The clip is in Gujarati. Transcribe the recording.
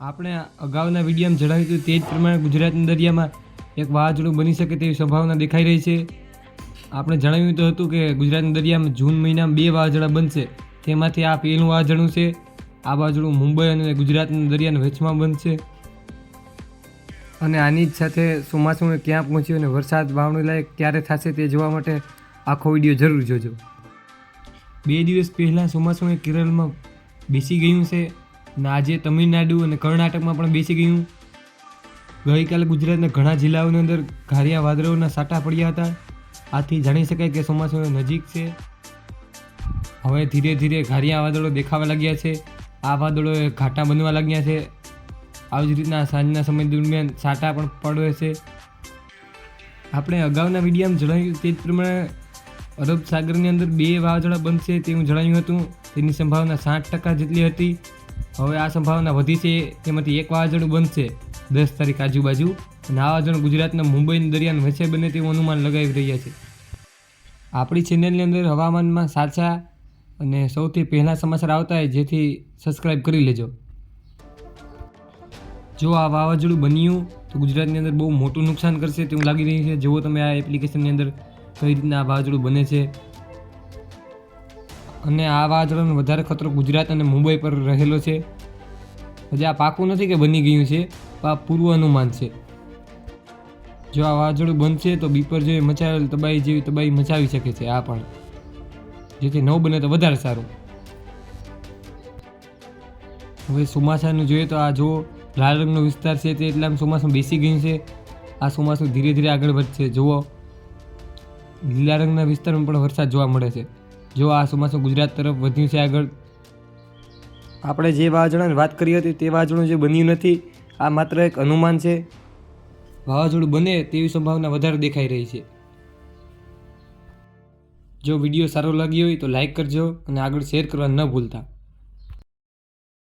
આપણે અગાઉના વિડીયોમાં જણાવ્યું હતું તે જ પ્રમાણે ગુજરાતના દરિયામાં એક વાવાઝોડું બની શકે તેવી સંભાવના દેખાઈ રહી છે. આપણે જણાવ્યું તો હતું કે ગુજરાતના દરિયામાં જૂન મહિનામાં બે વાવાઝોડા બનશે. તેમાંથી આ પહેલું વાવાઝોડું છે. આ વાવાઝોડું મુંબઈ અને ગુજરાતના દરિયાના વચમાં બનશે. અને આની જ સાથે ચોમાસું ક્યાં પહોંચ્યું અને વરસાદ વાવણી લાયક ક્યારે થશે તે જોવા માટે આખો વીડિયો જરૂર જોજો. બે દિવસ પહેલાં ચોમાસું કેરળમાં બેસી ગયું છે. અને આજે તમિલનાડુ અને કર્ણાટકમાં પણ બેસી ગયું. ગઈકાલે ગુજરાતના ઘણા જિલ્લાઓની અંદર ઘારિયા વાદળોના સાટા પડ્યા હતા. આથી જાણી શકાય કે ચોમાસું નજીક છે. હવે ધીરે ધીરે ઘારિયા વાદળો દેખાવા લાગ્યા છે. આ વાદળોએ ઘાટા બનવા લાગ્યા છે. આવી જ રીતના સાંજના સમય દરમિયાન સાટા પણ પડે છે. આપણે અગાઉના મીડિયામાં જણાવ્યું તે પ્રમાણે અરબ સાગરની અંદર બે વાવાઝોડા બનશે તેવું જણાવ્યું હતું. તેની સંભાવના સાઠ ટકા જેટલી હતી. હવે આ સંભાવના વધી છે, તેમાંથી એક વાવાઝોડું બનશે દસ તારીખ આજુબાજુ. અને આ વાવાઝોડું ગુજરાતના મુંબઈના દરિયાને વચ્ચે બને તેવું અનુમાન લગાવી રહ્યા છે. આપણી ચેનલની અંદર હવામાનમાં સાચા અને સૌથી પહેલાં સમાચાર આવતા હોય જેથી સબસ્ક્રાઈબ કરી લેજો. જો આ વાવાઝોડું બન્યું, તો ગુજરાતની અંદર બહુ મોટું નુકસાન કરશે તેવું લાગી રહ્યું છે. જુઓ તમે આ એપ્લિકેશનની અંદર કઈ રીતના વાવાઝોડું બને છે અને આ વાવાઝોડાનો વધારે ખતરો ગુજરાત અને મુંબઈ પર રહેલો છે. હજી આ પાકું નથી કે બની ગયું છે આ પૂર્વ અનુમાન છે. જો આ વાવાઝોડું બનશે તો બીપર જેવી મચાવેલ તબાહી જેવી તબાહી મચાવી શકે છે, આ પણ. જેથી ન બને તો વધારે સારું. હવે ચોમાસાનું જોઈએ તો આ જો લાલ રંગનો વિસ્તાર છે તે એટલામાં ચોમાસું બેસી ગયું છે. આ ચોમાસું ધીરે ધીરે આગળ વધશે. જુઓ. લીલા રંગના વિસ્તારમાં પણ વરસાદ જોવા મળે છે. જો આ ચોમાસું ગુજરાત તરફ વધ્યું છે આગળ. આપણે જે વાવાઝોડાની વાત કરી હતી તે વાવાઝોડું જે બન્યું નથી આ માત્ર એક અનુમાન છે. વાવાઝોડું બને તેવી સંભાવના વધારે દેખાઈ રહી છે. જો વીડિયો સારો લાગ્યો હોય તો લાઇક કરજો અને આગળ શેર કરવા ન ભૂલતા.